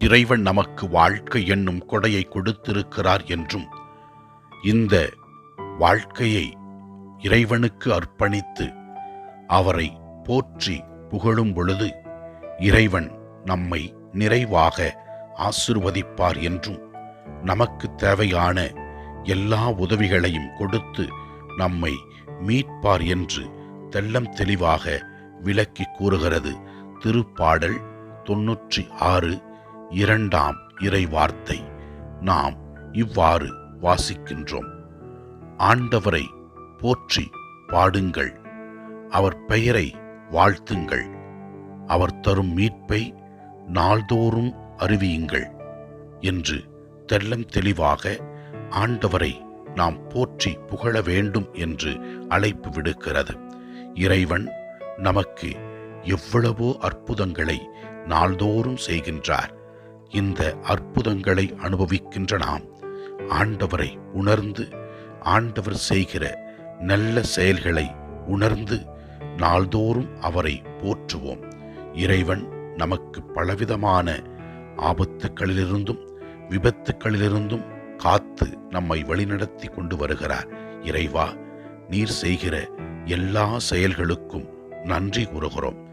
இறைவன் நமக்கு வாழ்க்கை என்னும் கொடையை கொடுத்திருக்கிறார் என்றும் இந்த வாழ்க்கையை இறைவனுக்கு அர்ப்பணித்து அவரை போற்றி புகழும் பொழுது இறைவன் நம்மை நிறைவாக ஆசிர்வதிப்பார் என்றும் நமக்கு தேவையான எல்லா உதவிகளையும் கொடுத்து நம்மை மீட்பார் என்று தெல்லம் தெளிவாக விளக்கி கூறுகிறது. திருப்பாடல் தொன்னூற்றி ஆறு இரண்டாம் இறை வார்த்தை நாம் இவ்வாறு வாசிக்கின்றோம். ஆண்டவரை போற்றி பாடுங்கள். அவர் பெயரை வாழ்த்துங்கள். அவர் தரும் மீட்பை நாள்தோறும் அறிவியுங்கள் என்று தெல்லம் தெளிவாக ஆண்டவரை நாம் போற்றி புகழ வேண்டும் என்று அழைப்பு விடுக்கிறது. இறைவன் நமக்கு எவ்வளவோ அற்புதங்களை நாள்தோறும் செய்கின்றார். இந்த அற்புதங்களை அனுபவிக்கின்ற நாம் ஆண்டவரை உணர்ந்து ஆண்டவர் செய்கிற நல்ல செயல்களை உணர்ந்து நாள்தோறும் அவரை போற்றுவோம். இறைவன் நமக்கு பலவிதமான ஆபத்துக்களிலிருந்தும் விபத்துக்களிலிருந்தும் காத்து நம்மை வழிநடத்தி கொண்டு வருகிறார். இறைவா நீர் செய்கிற எல்லா செயல்களுக்கும் நன்றி கூறுகிறோம்.